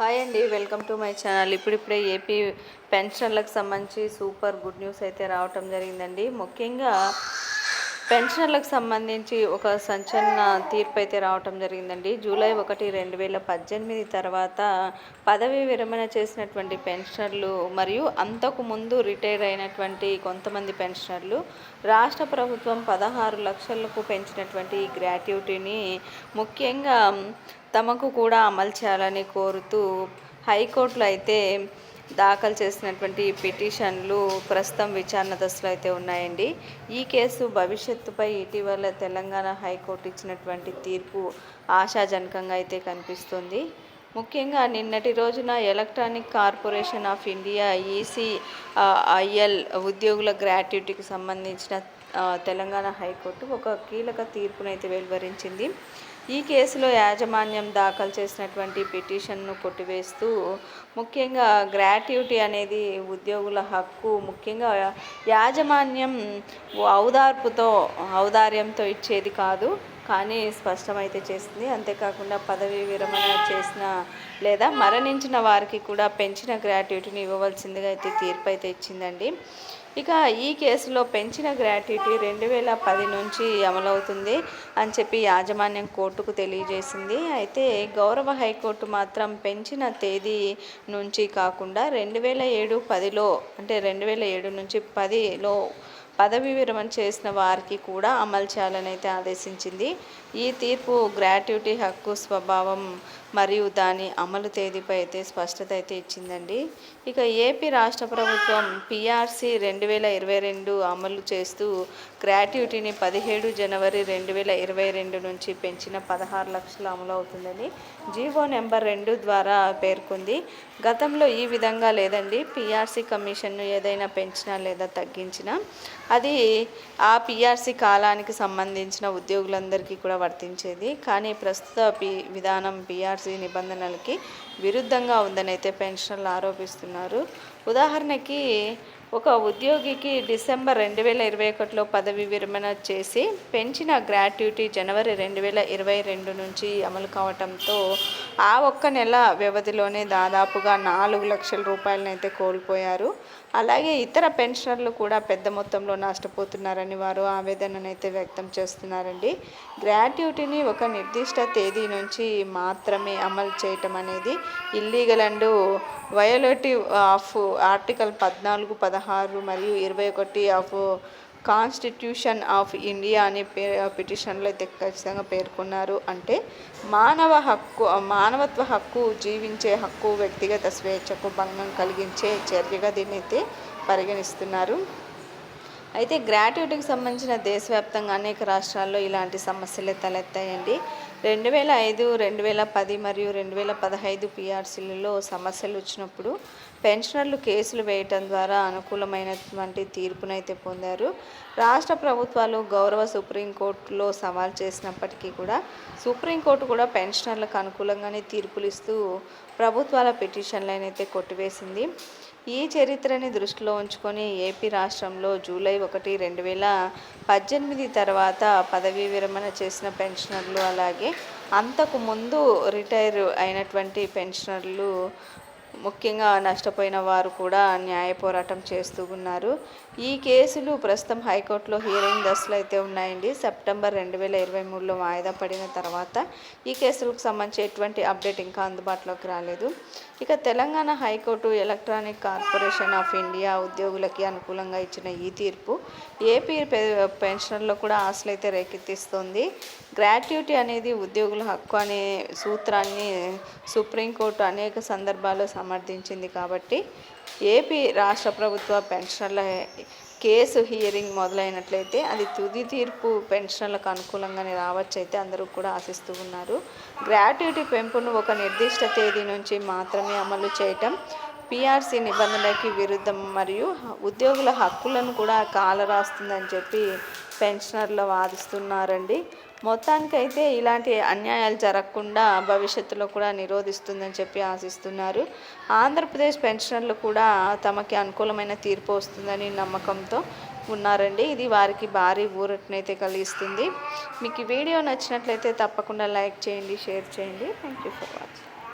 Hi అండి welcome to my channel. ఇప్పుడిప్పుడే AP పెన్షన్లకు సంబంధించి సూపర్ గుడ్ న్యూస్ అయితే రావటం జరిగిందండి. ముఖ్యంగా పెన్షన్లకు సంబంధించి ఒక సంచలన తీర్పు అయితే రావటం జరిగిందండి. జూలై ఒకటి రెండు వేల పద్దెనిమిది తర్వాత పదవీ విరమణ చేసినటువంటి పెన్షనర్లు మరియు అంతకు ముందు రిటైర్ అయినటువంటి కొంతమంది పెన్షనర్లు రాష్ట్ర ప్రభుత్వం పదహారు లక్షలకు పెంచినటువంటి ఈ గ్రాట్యుటీని ముఖ్యంగా తమకు కూడా అమలు చేయాలని కోరుతూ హైకోర్టులో అయితే దాఖలు చేసినటువంటి పిటిషన్లు ప్రస్తుతం విచారణ దశలో అయితే ఉన్నాయండి. ఈ కేసు భవిష్యత్తుపై ఇటీవల తెలంగాణ హైకోర్టు ఇచ్చినటువంటి తీర్పు ఆశాజనకంగా అయితే కనిపిస్తుంది. ముఖ్యంగా నిన్నటి రోజున electronic corporation of India EC IL ఉద్యోగుల గ్రాట్యుటీకి సంబంధించిన తెలంగాణ హైకోర్టు ఒక కీలక తీర్పునైతే వెలువరించింది. ఈ కేసులో యాజమాన్యం దాఖలు చేసినటువంటి పిటిషన్ను కొట్టివేస్తూ ముఖ్యంగా గ్రాట్యుటీ అనేది ఉద్యోగుల హక్కు ముఖ్యంగా యాజమాన్యం ఔదార్పుతో ఔదార్యంతో ఇచ్చేది కాదు కానీ స్పష్టమైతే చేసింది అంతేకాకుండా పదవీ విరమణ చేసిన లేదా మరణించిన వారికి కూడా పెంచిన గ్రాట్యుటీని ఇవ్వవలసిందిగా అయితే తీర్పు అయితే ఇచ్చిందండి. ఇక ఈ కేసులో పెంచిన గ్రాట్యుటీ రెండు వేల పది నుంచి అమలవుతుంది అని చెప్పి యాజమాన్యం కోర్టుకు తెలియజేసింది. అయితే గౌరవ హైకోర్టు మాత్రం పెంచిన తేదీ నుంచి కాకుండా రెండు వేల ఏడు పదిలో అంటే రెండు వేల ఏడు నుంచి పదిలో పదవి విరమణ చేసిన వారికి కూడా అమలు చేయాలని అయితే ఆదేశించింది. ఈ తీర్పు గ్రాట్యుటీ హక్కు స్వభావం మరియు దాని అమలు తేదీపై అయితే స్పష్టత అయితే ఇచ్చిందండి. ఇక ఏపీ రాష్ట్ర ప్రభుత్వం పిఆర్సి రెండు వేల ఇరవై రెండు అమలు చేస్తూ గ్రాట్యుటీని పదిహేడు జనవరి రెండు వేల ఇరవై రెండు నుంచి పెంచిన పదహారు లక్షలు అమలు అవుతుందని జీవో నెంబర్ రెండు ద్వారా పేర్కొంది. గతంలో ఈ విధంగా లేదండి. పిఆర్సి కమిషన్ను ఏదైనా పెంచినా లేదా తగ్గించినా అది ఆ పిఆర్సి కాలానికి సంబంధించిన ఉద్యోగులందరికీ కూడా వర్తించేది. కానీ ప్రస్తుత పి విధానం పిఆర్సీ నిబంధనలకి విరుద్ధంగా ఉందని అయితే పెన్షన్లు ఆరోపిస్తున్నారు. ఉదాహరణకి ఒక ఉద్యోగికి డిసెంబర్ రెండు వేల ఇరవై ఒకటిలో పదవి విరమణ చేసి పెంచిన గ్రాట్యుటీ జనవరి రెండు వేల ఇరవై రెండు నుంచి అమలు కావటంతో ఆ ఒక్క నెల వ్యవధిలోనే దాదాపుగా నాలుగు లక్షల రూపాయలనైతే కోల్పోయారు. అలాగే ఇతర పెన్షనర్లు కూడా పెద్ద మొత్తంలో నష్టపోతున్నారని వారు ఆవేదననైతే వ్యక్తం చేస్తున్నారండి. గ్రాట్యుటీని ఒక నిర్దిష్ట తేదీ నుంచి మాత్రమే అమలు చేయటం అనేది illegal and violative of article పద్నాలుగు పదహారు మరియు ఇరవై ఒకటి ఆఫ్ కాన్స్టిట్యూషన్ ఆఫ్ ఇండియా అనే పే పిటిషన్లో అయితే ఖచ్చితంగా పేర్కొన్నారు. అంటే మానవ హక్కు మానవత్వ హక్కు జీవించే హక్కు వ్యక్తిగత స్వేచ్ఛకు భంగం కలిగించే చర్యగా దీన్ని అయితే పరిగణిస్తున్నారు. అయితే గ్రాట్యుటీకి సంబంధించిన దేశవ్యాప్తంగా అనేక రాష్ట్రాల్లో ఇలాంటి సమస్యలే తలెత్తాయండి. రెండు వేల ఐదు రెండు వేల పది మరియు రెండు వేల పదహైదు పిఆర్సీలలో సమస్యలు వచ్చినప్పుడు పెన్షనర్లు కేసులు వేయటం ద్వారా అనుకూలమైనటువంటి తీర్పునైతే పొందారు. రాష్ట్ర ప్రభుత్వాలు గౌరవ సుప్రీంకోర్టులో సవాల్ చేసినప్పటికీ కూడా సుప్రీంకోర్టు కూడా పెన్షనర్లకు అనుకూలంగానే తీర్పులు ఇస్తూ ప్రభుత్వాల పిటిషన్లనైతే కొట్టివేసింది. ఈ చరిత్రని దృష్టిలో ఉంచుకొని ఏపీ రాష్ట్రంలో జూలై ఒకటి రెండు వేల పద్దెనిమిది తర్వాత పదవీ విరమణ చేసిన పెన్షనర్లు అలాగే అంతకు ముందు రిటైర్ అయినటువంటి పెన్షనర్లు ముఖ్యంగా నష్టపోయిన వారు కూడా న్యాయ పోరాటం చేస్తూ ఉన్నారు. ఈ కేసులు ప్రస్తుతం హైకోర్టులో హియరింగ్ దశలు అయితే ఉన్నాయండి. సెప్టెంబర్ రెండు వేల ఇరవై మూడులో వాయిదా పడిన తర్వాత ఈ కేసులకు సంబంధించి ఎటువంటి అప్డేట్ ఇంకా అందుబాటులోకి రాలేదు. ఇక Telangana high court electronic corporation of India ఉద్యోగులకి అనుకూలంగా ఇచ్చిన ఈ తీర్పు ఏపీ పెన్షన్లో కూడా ఆశలైతే రేకెత్తిస్తోంది రేకెత్తిస్తుంది. గ్రాట్యుటీ అనేది ఉద్యోగుల హక్కు అనే సూత్రాన్ని సుప్రీంకోర్టు అనేక సందర్భాల్లో సమర్థించింది కాబట్టి ఏపీ రాష్ట్ర ప్రభుత్వ పెన్షన్ల కేసు హియరింగ్ మొదలైనట్లయితే అది తుది తీర్పు పెన్షన్లకు అనుకూలంగానే రావచ్చు అయితే అందరూ కూడా ఆశిస్తూ ఉన్నారు. గ్రాట్యుటీ పెంపును ఒక నిర్దిష్ట తేదీ నుంచి మాత్రమే అమలు చేయటం పిఆర్సీ నిబంధనలకి విరుద్ధం మరియు ఉద్యోగుల హక్కులను కూడా కాలరాస్తుందని చెప్పి పెన్షనర్లు వాదిస్తున్నారండి. మొత్తానికైతే ఇలాంటి అన్యాయాలు జరగకుండా భవిష్యత్తులో కూడా నిరోధిస్తుందని చెప్పి ఆశిస్తున్నారు. ఆంధ్రప్రదేశ్ పెన్షనర్లు కూడా తమకి అనుకూలమైన తీర్పు వస్తుందని నమ్మకంతో ఉన్నారండి. ఇది వారికి భారీ ఊరటనైతే కలిగిస్తుంది. మీకు ఈ వీడియో నచ్చినట్లయితే తప్పకుండా లైక్ చేయండి షేర్ చేయండి. Thank you for watching